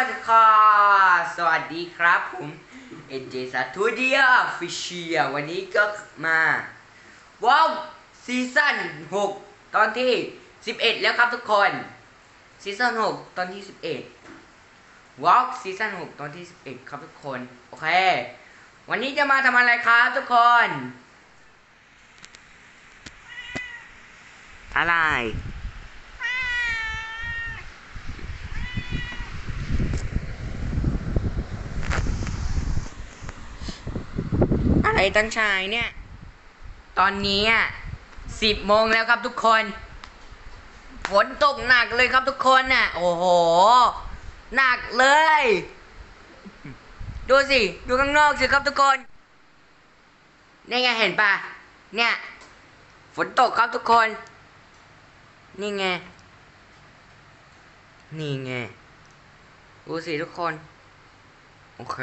สวัสดีค่ะ สวัสดีครับผมเอ็นเจสัตูดิโอฟิเชียวันนี้ก็มาว้าวซีซั่น6 ตอนที่ 11 แล้วครับทุกคนซีซั่น6 ตอนที่ 11ว้าวซีซั่น6 ตอนที่ 11 ครับทุกคน โอเค วันนี้จะมาทำอะไรครับทุกคน อะไร อะไรตั้งชายเนี่ย ตอนนี้อะสิบโมงแล้วครับทุกคน ฝนตกหนักเลยครับทุกคนน่ะ โอ้โห หนักเลย ดูสิ ดูข้างนอกสิครับทุกคน นี่ไงเห็นปะเนี่ย ฝนตกครับทุกคน นี่ไง นี่ไง ดูสิทุกคน โอเค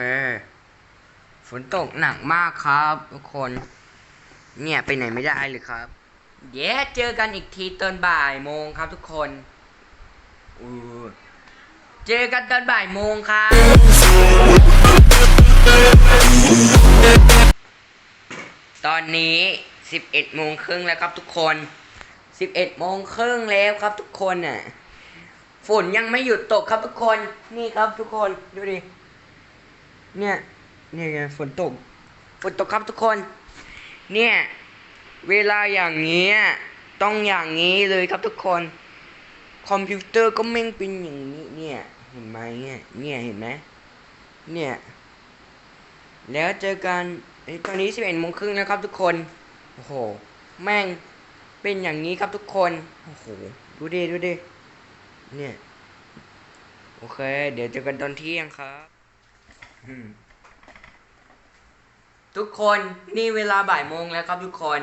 ฝนตกหนักมากครับทุกคน เนี่ยไปไหนไม่ได้เลยครับ เดี๋ยวเจอกันอีกทีตอนบ่ายโมงครับทุกคนอือเจอกันตอนบ่ายโมงครับตอนนี้สิบเอ็ดโมงครึ่งแล้วครับทุกคนสิบเอ็ดโมงครึ่งแล้วครับทุกคนน่ะฝนยังไม่หยุดตกครับทุกคน นี่ครับทุกคนดูดิเนี่ย เนี่ยไงฝนตก ฝนตกครับทุกคน เนี่ย เวลาอย่างนี้ต้องอย่างนี้เลยครับทุกคน คอมพิวเตอร์ก็แม่งเป็นอย่างนี้ เนี่ยเห็นไหมเนี่ยเนี่ยเห็นไหมเนี่ย แล้วเจอกันเอ้ยตอนนี้สิบเอ็ดโมงครึ่งแล้วครับทุกคน โอ้โห แม่งเป็นอย่างนี้ครับทุกคน โอ้โห ดูดิ ดูดิ เนี่ย โอเค เดี๋ยวเจอกันตอนเที่ยงครับ อืม ทุกคนนี่เวลาบ่ายโมงแล้วครับทุกคน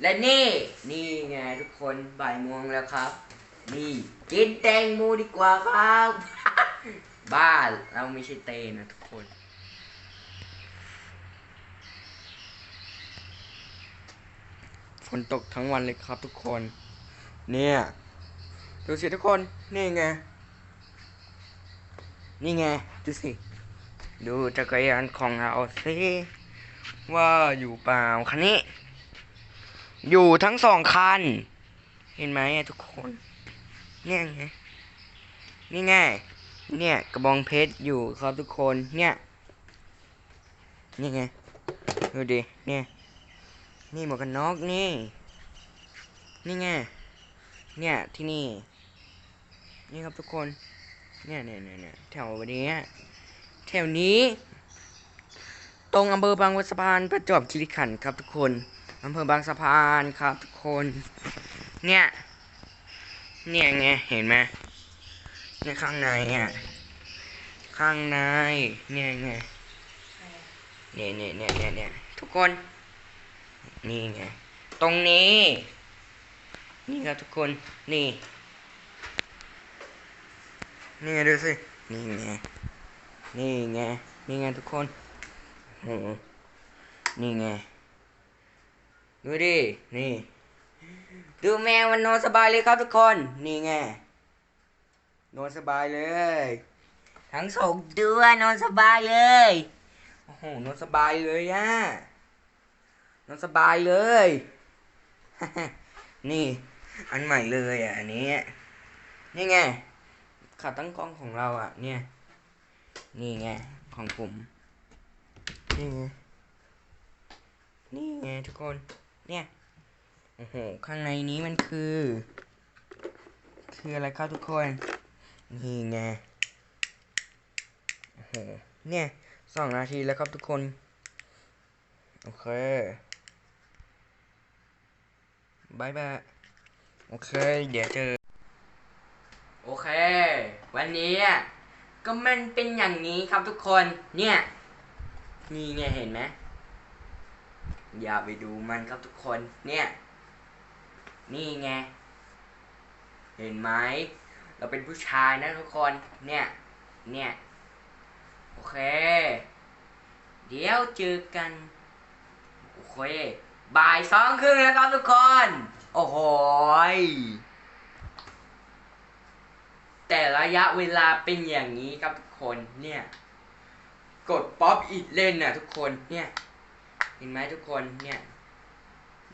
และนี่นี่ไงทุกคนบ่ายโมงแล้วครับ นี่กินแตงโมดีกว่าครับ บ้าเราไม่ใช่เตนะทุกคน ฝนตกทั้งวันเลยครับทุกคน เนี่ยดูสิทุกคนนี่ไงนี่ไงดูสิ ดูจักรยานของเราสิ ว่าอยู่เปล่าคันนี้ อยู่ทั้งสองคัน เห็นไหมทุกคน เนี่ยไงนี่ไงเนี่ยกระบองเพชรอยู่ครับทุกคนเนี่ยนี่ไงดูดิเนี่ยนี่หมวกกันน็อกนี่ นี่ไงเนี่ยที่นี่ นี่ครับทุกคน เนี่ยเนี่ยเนี่ยแถวนี้แถวนี้ ตรงอำเภอบางสะพานประจวบคีรีขันธ์ครับทุกคนอำเภอบางสะพานครับทุกคน เนี่ย เนี่ยไงเห็นไหมเนี่ยข้างในอะข้างในเนี่ยไงเนี่ยเนี่ยเนี่ยเนี่ยเนี่ยทุกคน นี่ไงตรงนี้ นี่ครับทุกคนนี่ นี่ไงดูสินี่ไงนี่ไงนี่ไงทุกคน โหนี่ไง ดูดิ นี่ ดูแมวมันนอนสบายเลยครับทุกคน นี่ไง นอนสบายเลย ทั้งสองตัวนอนสบายเลย โอ้โห นอนสบายเลยอะนอนสบายเลย นี่ อันใหม่เลยอะ อันนี้ นี่ไงขาตั้งกล้องของเราอะ เนี่ย นี่ไง ของผม นี่ไง นี่ไงทุกคน เนี่ย โอ้โห ข้างในนี้มันคือ คืออะไรครับทุกคน นี่ไง โอ้โห เนี่ยสองนาทีแล้วครับทุกคน โอเคบายบาย โอเค เดี๋ยวเจอ โอเค วันนี้ก็มันเป็นอย่างนี้ครับทุกคน เนี่ย นี่ไงเห็นไหมอย่าไปดูมันครับทุกคน เนี่ย นี่ไง เห็นไหม เราเป็นผู้ชายนะทุกคน เนี่ย เนี่ย โอเค เดี๋ยวเจอกัน โอเค บ่ายสองครึ่งแล้วครับทุกคน โอ้โหแต่ระยะเวลาเป็นอย่างนี้ครับทุกคน เนี่ย กดป๊อปอีกเล่นน่ะทุกคนเนี่ย เห็นไหมทุกคนเนี่ย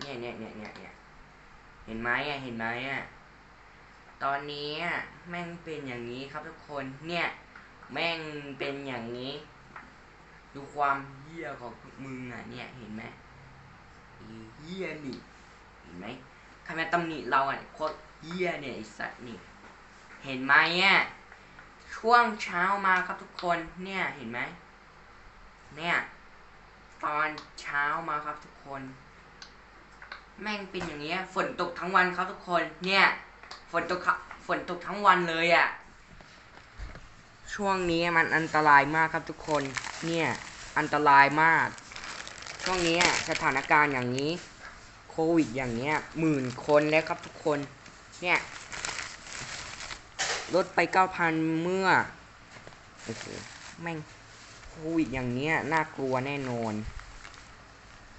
เนี่ยเนี่ยเนี่ยเนี่ยเนี่ยเห็นไหมอะเห็นไหมอะตอนนี้อะแม่งเป็นอย่างนี้ครับทุกคนเนี่ย แม่งเป็นอย่างนี้ ดูความเหี้ยของมึงอะเนี่ยเห็นไหมเหี้ยนี่เห็นไหมใครมตำหนิเราอะโคตรเหี้ยเนี่ยไอสัตว์นี่ เห็นไหมอะช่วงเช้ามาครับทุกคนเนี่ยเห็นไหม เนี่ย ตอนเช้ามาครับทุกคน แม่งเป็นอย่างเงี้ย ฝนตกทั้งวันครับทุกคน เนี่ย ฝนตกค่ะฝนตกทั้งวันเลยอะ่ะ ช่วงนี้มันอันตรายมากครับทุกคน เนี่ย อันตรายมาก ช่วงนี้สถานการณ์อย่างนี้ โควิดอย่างเนี้ยหมื่นคนแล้วครับทุกคน เนี่ยลดไปเก้าพันเมื่อ โอ้โหแม่ง โควิดอย่างเนี้ยน่ากลัวแน่นอน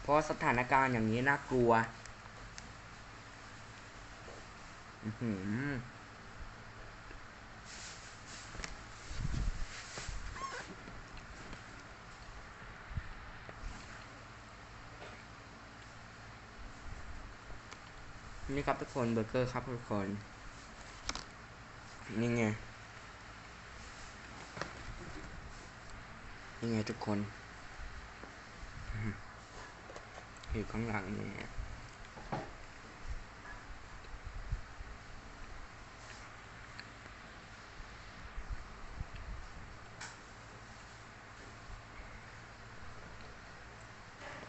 เพราะสถานการณ์อย่างนี้น่ากลัวอื้อหือนี่ครับทุกคนเบอร์เกอร์ครับทุกคน นี่ไง นี่ไงทุกคนอื้อหืออยู่ข้างหลังเนี่ย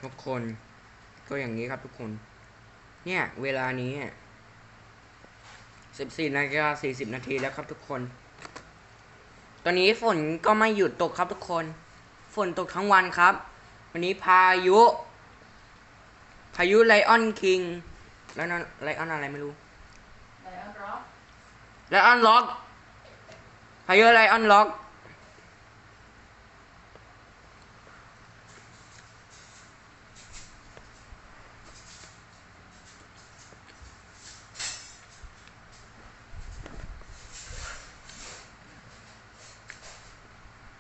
ทุกคนก็อย่างนี้ครับทุกคน เนี่ย เวลานี้สิบสี่นาฬิกาสี่สิบนาทีแล้วครับทุกคน ตอนนี้ฝนก็ไม่หยุดตกครับทุกคน ฝนตกทั้งวันครับ วันนี้พายุ พายุไลออนคิงแล้วนั่นไลออนอะไรไม่รู้ไลออนร็อกไลออนล็อกพายุไลออนล็อก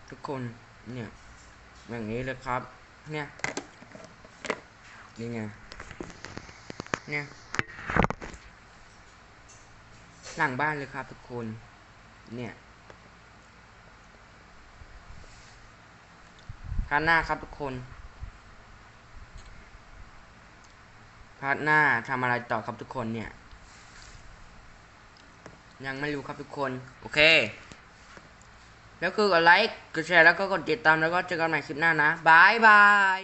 ทุกคนเนี่ย อย่างนี้เลยครับ เนี่ยนี่ไงเนี่ยหลังบ้านเลยครับทุกคน เนี่ยพาร์ทหน้าครับทุกคนพาร์ทหน้าทำอะไรต่อครับทุกคนเนี่ย ยังไม่รู้ครับทุกคน โอเค แล้วคือกดไลค์กดแชร์แล้วก็กดติดตามแล้วก็เจอกันใหม่คลิปหน้านะบายบาย